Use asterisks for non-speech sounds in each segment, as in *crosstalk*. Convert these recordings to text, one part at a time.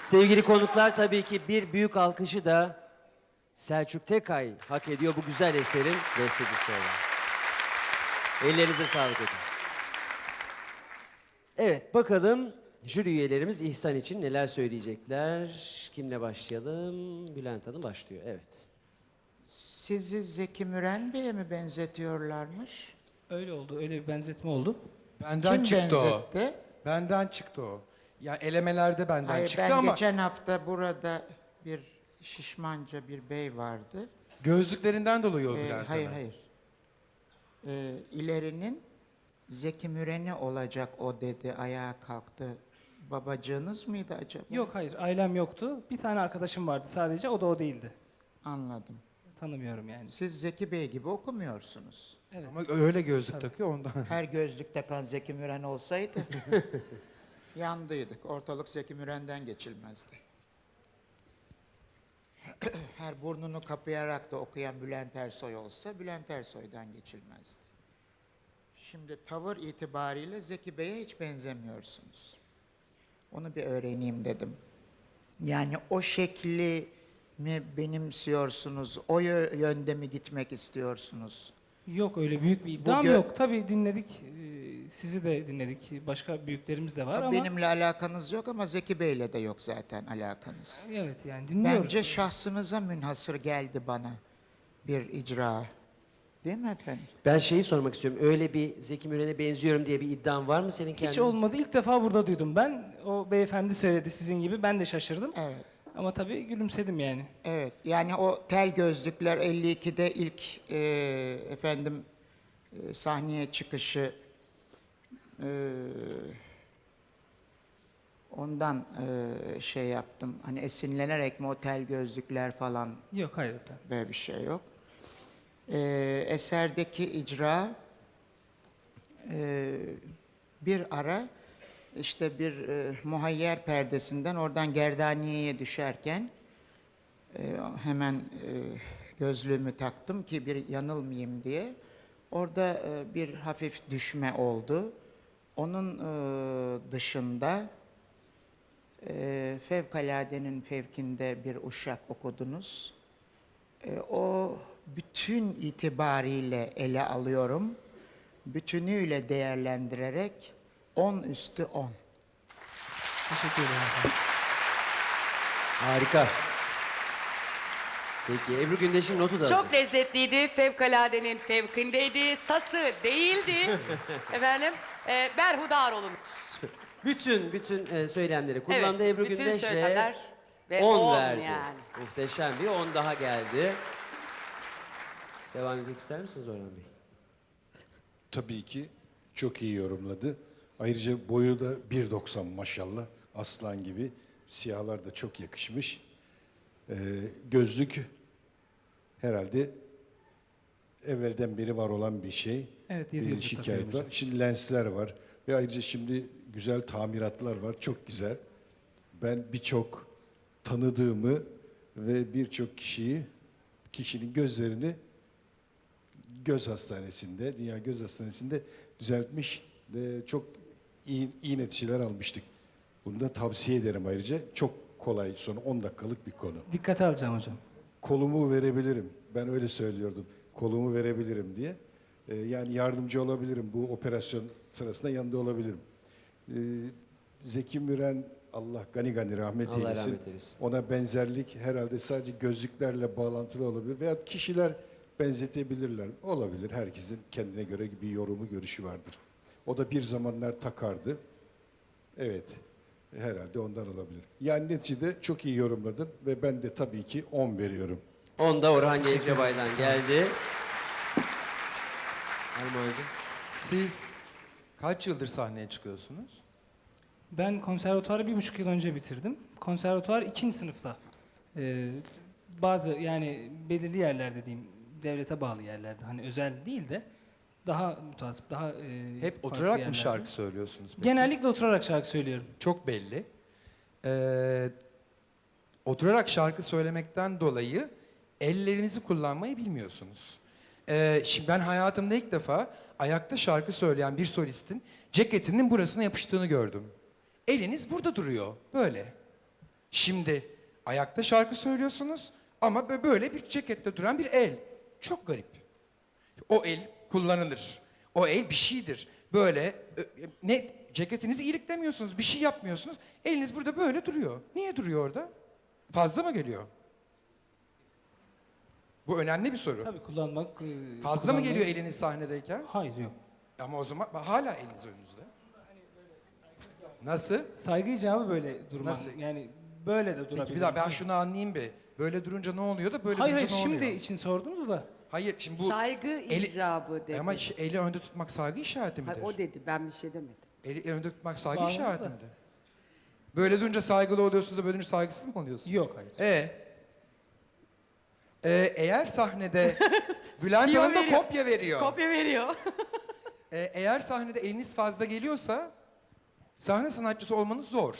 Sevgili konuklar tabii ki bir büyük alkışı da Selçuk Tekay hak ediyor bu güzel eserin bestecisi olan. Ellerinize sağlık hocam. Evet bakalım jüri üyelerimiz İhsan için neler söyleyecekler. Kimle başlayalım? Bülent Hanım başlıyor. Evet. Sizi Zeki Müren Bey'e mi benzetiyorlarmış? Öyle oldu, öyle bir benzetme oldu. Benden Kim çıktı o. benzetti? Benden çıktı o. Ya elemelerde benden Hayır çıktı ben ama geçen hafta burada bir şişmanca bir bey vardı. gözlüklerinden dolayı o Ee, Bülent hayır Hanım. hayır. Ee, ilerinin Zeki Müren'i olacak o dedi ayağa kalktı. Babacığınız mıydı acaba? Yok hayır, ailem yoktu. Bir tane arkadaşım vardı sadece, o da o değildi. Anladım. Tanımıyorum yani. Siz Zeki Bey gibi okumuyorsunuz. Evet. Ama öyle gözlük takıyor ondan. Her gözlük takan Zeki Müren olsaydı *laughs* yandıydık. Ortalık Zeki Müren'den geçilmezdi. *clears throat* Her burnunu kapayarak da okuyan Bülent Ersoy olsa Bülent Ersoy'dan geçilmezdi. Şimdi tavır itibariyle Zeki Bey'e hiç benzemiyorsunuz. Onu bir öğreneyim dedim. Yani o şekli mi benimsiyorsunuz? O yö- yönde mi gitmek istiyorsunuz? Yok öyle büyük bir iddiam gö- yok. Tabii dinledik, e, sizi de dinledik. Başka büyüklerimiz de var Tabii ama... Benimle alakanız yok ama Zeki Bey'le de yok zaten alakanız. Evet yani dinliyoruz. Bence şahsınıza münhasır geldi bana bir icra. Değil mi efendim? Ben şeyi sormak istiyorum. Öyle bir Zeki Müren'e benziyorum diye bir iddian var mı senin kendin? Hiç olmadı. İlk defa burada duydum ben. O beyefendi söyledi sizin gibi. Ben de şaşırdım. Evet. Ama tabii gülümsedim yani. Evet. Yani o tel gözlükler 52'de ilk e, efendim e, sahneye çıkışı e, ondan e, şey yaptım. Hani esinlenerek mi o tel gözlükler falan Yok hayır efendim. Böyle bir şey yok. Ee, eserdeki icra e, bir ara işte bir e, muhayyer perdesinden oradan gerdaniyeye düşerken e, hemen e, gözlüğümü taktım ki bir yanılmayayım diye. Orada e, bir hafif düşme oldu. Onun e, dışında e, fevkaladenin fevkinde bir uşak okudunuz. E, o bütün itibariyle ele alıyorum. Bütünüyle değerlendirerek 10 üstü 10. Teşekkür ederim efendim. Harika. Peki Ebru Gündeş'in notu da Çok hazır. lezzetliydi. Fevkaladenin fevkindeydi. Sası değildi. *laughs* Efendim, e, berhudar olunuz. *laughs* Bütün bütün e, söylemleri kullandı Evet, Ebru bütün Gündeş ve söylemler ve 10 on verdi. yani. Muhteşem bir 10 daha geldi. Devam etmek ister misiniz Orhan Bey? Tabii ki çok iyi yorumladı. Ayrıca boyu da 1.90 maşallah. Aslan gibi. Siyahlar da çok yakışmış. Ee, gözlük herhalde evvelden beri var olan bir şey. Evet, yedi bir yıldır şikayet takıyorum var. hocam. Şimdi lensler var. Ve ayrıca şimdi güzel tamiratlar var. Çok güzel. Ben birçok tanıdığımı ve birçok kişiyi, kişinin gözlerini göz hastanesinde, Dünya Göz Hastanesi'nde düzeltmiş. ve çok iyi, iyi neticeler almıştık. Bunu da tavsiye ederim ayrıca. Çok kolay, son 10 dakikalık bir konu. Dikkate alacağım hocam. Kolumu verebilirim. Ben öyle söylüyordum. Kolumu verebilirim diye. Ee, yani yardımcı olabilirim. Bu operasyon sırasında yanında olabilirim. Ee, Zeki Müren, Allah gani gani rahmet Allah eylesin. rahmet eylesin. Ona benzerlik herhalde sadece gözlüklerle bağlantılı olabilir veya kişiler benzetebilirler. Olabilir. Herkesin kendine göre bir yorumu, görüşü vardır. O da bir zamanlar takardı. Evet. Herhalde ondan olabilir. Yani neticede çok iyi yorumladın ve ben de tabii ki 10 veriyorum. 10 da Orhan Gencebay'dan geldi. Armağan'cığım. Siz kaç yıldır sahneye çıkıyorsunuz? Ben konservatuarı bir buçuk yıl önce bitirdim. Konservatuar ikinci sınıfta. Ee, bazı yani belirli yerlerde diyeyim, devlete bağlı yerlerde. Hani özel değil de daha mutasip, daha e, Hep oturarak mı şarkı söylüyorsunuz? peki? Genellikle oturarak şarkı söylüyorum. Çok belli. Ee, oturarak şarkı söylemekten dolayı ellerinizi kullanmayı bilmiyorsunuz. Ee, şimdi ben hayatımda ilk defa ayakta şarkı söyleyen bir solistin ceketinin burasına yapıştığını gördüm. Eliniz burada duruyor, böyle. Şimdi ayakta şarkı söylüyorsunuz ama bö- böyle bir cekette duran bir el. Çok garip. O el kullanılır. O el bir şeydir. Böyle ö- ne ceketinizi iliklemiyorsunuz, bir şey yapmıyorsunuz. Eliniz burada böyle duruyor. Niye duruyor orada? Fazla mı geliyor? Bu önemli bir soru. Tabii kullanmak... e, Fazla mı geliyor eliniz sahnedeyken? Hayır yok. Ama o zaman hala eliniz önünüzde. Nasıl? Saygı icabı böyle durmam. Nasıl? Yani böyle de durabilirim. Peki bir daha ben şunu anlayayım bir. Böyle durunca ne oluyor da böyle Hayır hayır durunca ne şimdi oluyor? için sordunuz da. Hayır şimdi bu Saygı eli- icabı dedi. ama şi- eli önde tutmak saygı işareti Hayır, midir? o dedi ben bir şey demedim. Eli önde tutmak saygı Bağlandı işareti da. midir? Böyle durunca saygılı oluyorsunuz da böyle durunca saygısız mı oluyorsunuz? Yok hayır. E ee, eğer sahnede *laughs* Bülent Tiyo Hanım da veriyor. kopya veriyor. Kopya veriyor. Ee, eğer sahnede eliniz fazla geliyorsa sahne sanatçısı olmanız zor.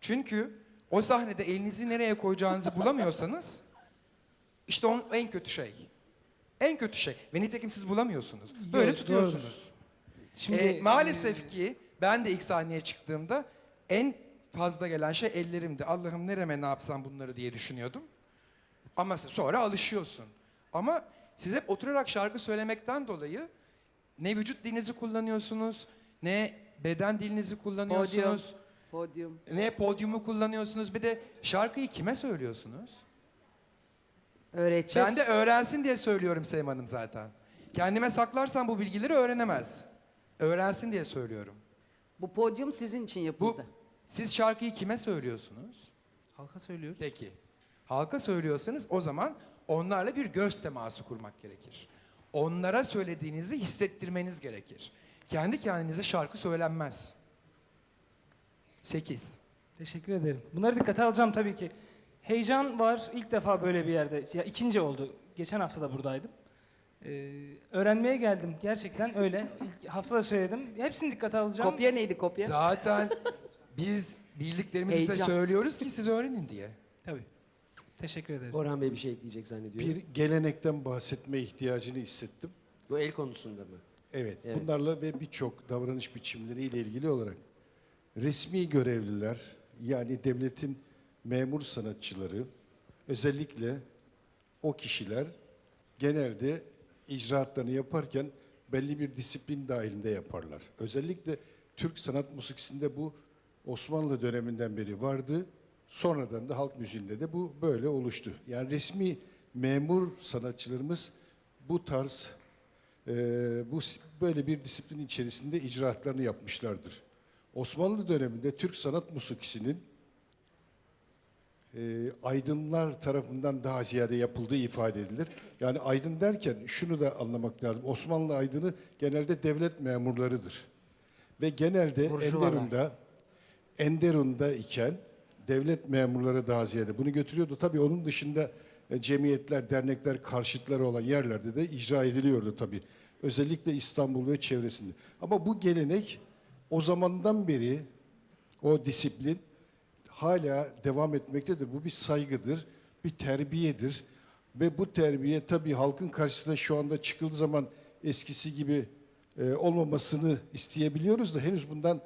Çünkü o sahnede elinizi nereye koyacağınızı bulamıyorsanız işte o en kötü şey. En kötü şey. Ve nitekim siz bulamıyorsunuz. Böyle Yok, tutuyorsunuz. Şimdi Ee, maalesef ki ben de ilk sahneye çıktığımda en fazla gelen şey ellerimdi. Allah'ım nereme ne yapsam bunları diye düşünüyordum. Ama sonra alışıyorsun. Ama siz hep oturarak şarkı söylemekten dolayı ne vücut dilinizi kullanıyorsunuz, ne beden dilinizi kullanıyorsunuz, Podyum. ne podyumu kullanıyorsunuz. Bir de şarkıyı kime söylüyorsunuz? Öğreteceğiz. Ben de öğrensin diye söylüyorum Sevim Hanım zaten. Kendime saklarsam bu bilgileri öğrenemez. Öğrensin diye söylüyorum. Bu podyum sizin için Bu yapıldı. siz şarkıyı kime söylüyorsunuz? halka söylüyoruz. Peki. Halka söylüyorsanız o zaman onlarla bir göz teması kurmak gerekir. Onlara söylediğinizi hissettirmeniz gerekir. Kendi kendinize şarkı söylenmez. 8. Teşekkür ederim. Bunları dikkate alacağım tabii ki. Heyecan var. İlk defa böyle bir yerde. Ya ikinci oldu. Geçen hafta da buradaydım. Ee, öğrenmeye geldim. Gerçekten öyle. İlk hafta da söyledim. Hepsini dikkate alacağım. Kopya neydi kopya? Zaten biz bildiklerimizi size Heyecan. söylüyoruz ki siz öğrenin diye. Tabii. Teşekkür ederim. Orhan Bey bir şey ekleyecek zannediyorum. Bir gelenekten bahsetme ihtiyacını hissettim. Bu el konusunda mı? Evet, Evet. bunlarla ve birçok davranış biçimleriyle ilgili olarak resmi görevliler yani devletin memur sanatçıları özellikle o kişiler genelde icraatlarını yaparken belli bir disiplin dahilinde yaparlar. Özellikle Türk sanat musikisinde bu Osmanlı döneminden beri vardı. Sonradan da halk müziğinde de bu böyle oluştu. Yani resmi memur sanatçılarımız bu tarz ee, bu böyle bir disiplin içerisinde icraatlarını yapmışlardır. Osmanlı döneminde Türk sanat musikisinin e, aydınlar tarafından daha ziyade yapıldığı ifade edilir. Yani aydın derken şunu da anlamak lazım. Osmanlı aydını genelde devlet memurlarıdır. Ve genelde Burjuvalar. Enderun'da Enderun'da iken devlet memurları daha ziyade bunu götürüyordu. Tabii onun dışında e, cemiyetler, dernekler, karşıtları olan yerlerde de icra ediliyordu tabii. Özellikle İstanbul ve çevresinde. Ama bu gelenek o zamandan beri o disiplin hala devam etmektedir. Bu bir saygıdır, bir terbiyedir. Ve bu terbiye tabii halkın karşısına şu anda çıkıldığı zaman eskisi gibi e, olmamasını isteyebiliyoruz da henüz bundan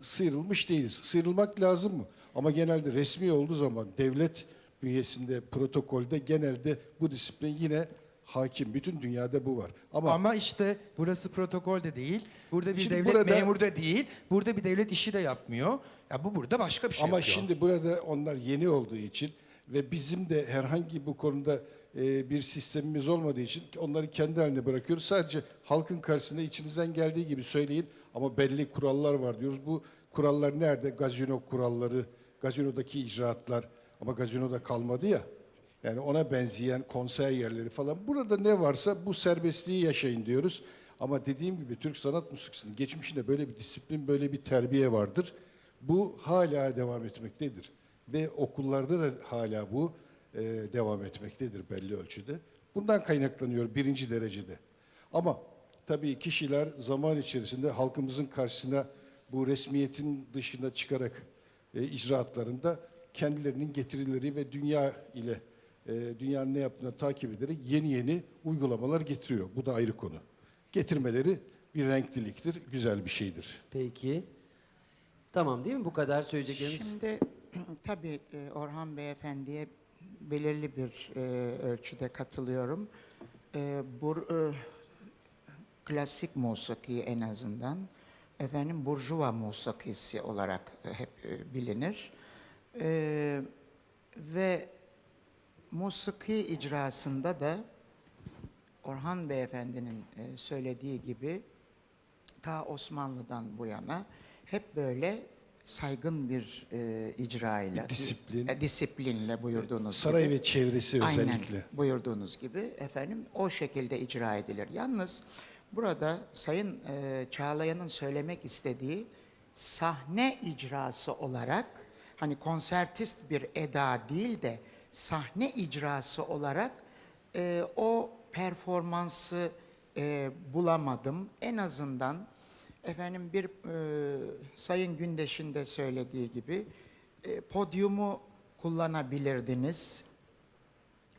sıyrılmış değiliz. Sıyrılmak lazım mı? Ama genelde resmi olduğu zaman devlet bünyesinde, protokolde genelde bu disiplin yine hakim. Bütün dünyada bu var. Ama, Ama, işte burası protokol de değil. Burada bir Şimdi devlet burada- memuru da değil. Burada bir devlet işi de yapmıyor. Ya bu burada başka bir şey Ama yapıyor. şimdi burada onlar yeni olduğu için ve bizim de herhangi bu konuda e, bir sistemimiz olmadığı için onları kendi haline bırakıyoruz. Sadece halkın karşısında içinizden geldiği gibi söyleyin ama belli kurallar var diyoruz. Bu kurallar nerede? Gazino kuralları, gazinodaki icraatlar ama gazinoda kalmadı ya. Yani ona benzeyen konser yerleri falan. Burada ne varsa bu serbestliği yaşayın diyoruz. Ama dediğim gibi Türk sanat musikisinin geçmişinde böyle bir disiplin, böyle bir terbiye vardır. Bu hala devam etmektedir. Ve okullarda da hala bu e, devam etmektedir belli ölçüde. Bundan kaynaklanıyor birinci derecede. Ama tabii kişiler zaman içerisinde halkımızın karşısına bu resmiyetin dışına çıkarak e, icraatlarında kendilerinin getirileri ve dünya ile e, dünyanın ne yaptığını takip ederek yeni yeni uygulamalar getiriyor. Bu da ayrı konu. Getirmeleri bir renkliliktir, güzel bir şeydir. Peki. Tamam değil mi? Bu kadar söyleyeceklerimiz. Şimdi *clears throat* Tabii e, Orhan Beyefendi'ye belirli bir e, ölçüde katılıyorum. E, bu e, klasik musiki en azından efendim burjuva musikisi olarak e, hep e, bilinir. E, ve musiki icrasında da Orhan Beyefendi'nin e, söylediği gibi ta Osmanlı'dan bu yana hep böyle saygın bir e, icrayla, Bir disiplin. e, disiplinle buyurduğunuz Saray gibi. ve çevresi Aynen özellikle. buyurduğunuz gibi efendim o şekilde icra edilir. Yalnız burada Sayın e, Çağlayan'ın söylemek istediği sahne icrası olarak hani konsertist bir eda değil de sahne icrası olarak e, o performansı e, bulamadım. En azından efendim bir e, Sayın Gündeş'in de söylediği gibi e, podyumu kullanabilirdiniz.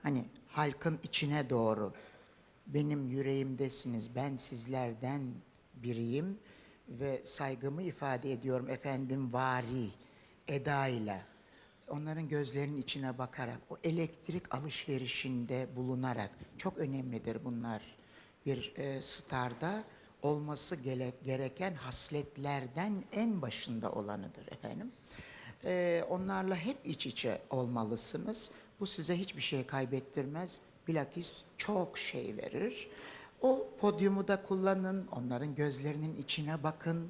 Hani halkın içine doğru benim yüreğimdesiniz, ben sizlerden biriyim ve saygımı ifade ediyorum efendim vari edayla. Onların gözlerinin içine bakarak, o elektrik alışverişinde bulunarak çok önemlidir bunlar. Bir e, starda olması gereken hasletlerden en başında olanıdır efendim. Ee, onlarla hep iç içe olmalısınız. Bu size hiçbir şey kaybettirmez. Bilakis çok şey verir. O podyumu da kullanın, onların gözlerinin içine bakın.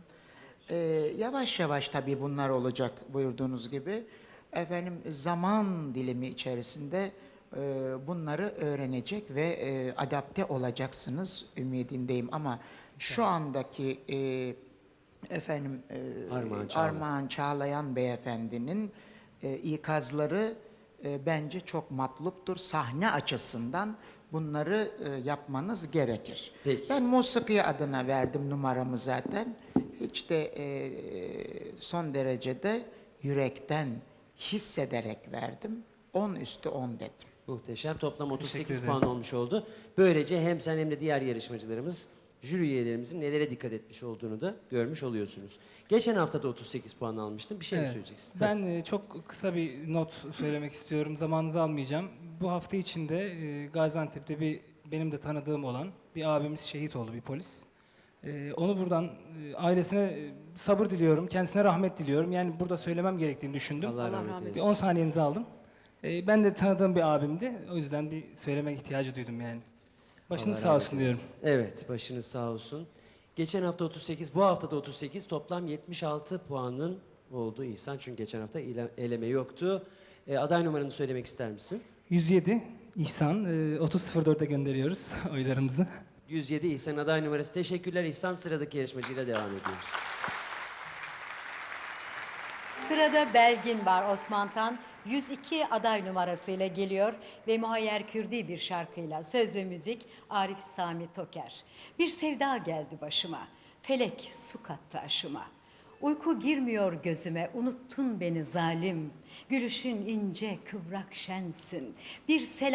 Ee, yavaş yavaş tabii bunlar olacak buyurduğunuz gibi. Efendim zaman dilimi içerisinde e, bunları öğrenecek ve e, adapte olacaksınız ümidindeyim. Ama şu andaki e, efendim e, Armağan Çağlayan. Armağan Çağlayan beyefendinin e, ikazları e, bence çok matluptur. Sahne açısından bunları e, yapmanız gerekir. Peki. Ben musiki adına verdim numaramı zaten. Hiç de e, son derecede yürekten hissederek verdim. 10 üstü 10 dedim. Muhteşem. Toplam Teşekkür 38 ederim. puan olmuş oldu. Böylece hem sen hem de diğer yarışmacılarımız, jüri üyelerimizin nelere dikkat etmiş olduğunu da görmüş oluyorsunuz. Geçen hafta da 38 puan almıştın. Bir şey mi Evet. söyleyeceksin? Ben e, çok kısa bir not söylemek istiyorum. Zamanınızı almayacağım. Bu hafta içinde e, Gaziantep'te bir benim de tanıdığım olan bir abimiz şehit oldu bir polis. E, onu buradan e, ailesine e, sabır diliyorum, kendisine rahmet diliyorum. Yani burada söylemem gerektiğini düşündüm. Allah, Allah rahmet rahmet Bir eylesin. 10 saniyenizi aldım. E, ben de tanıdığım bir abimdi. O yüzden bir söylemek ihtiyacı duydum yani. Başınız Allah sağ rahmet olsun diyorum. eylesin. Evet, başınız sağ olsun. Geçen hafta 38, bu hafta da 38. Toplam 76 puanın oldu İhsan. Çünkü geçen hafta ile- eleme yoktu. E, aday numaranı söylemek ister misin? 107 İhsan, e, 30.04'e gönderiyoruz *laughs* oylarımızı. 107 İhsan aday numarası. Teşekkürler İhsan. Sıradaki yarışmacıyla devam ediyoruz. Sırada Belgin var Osman Tan. 102 aday numarasıyla geliyor ve Muhayyer Kürdi bir şarkıyla söz ve müzik Arif Sami Toker. Bir sevda geldi başıma, felek su kattı aşıma. Uyku girmiyor gözüme, unuttun beni zalim. Gülüşün ince, kıvrak şensin. Bir selam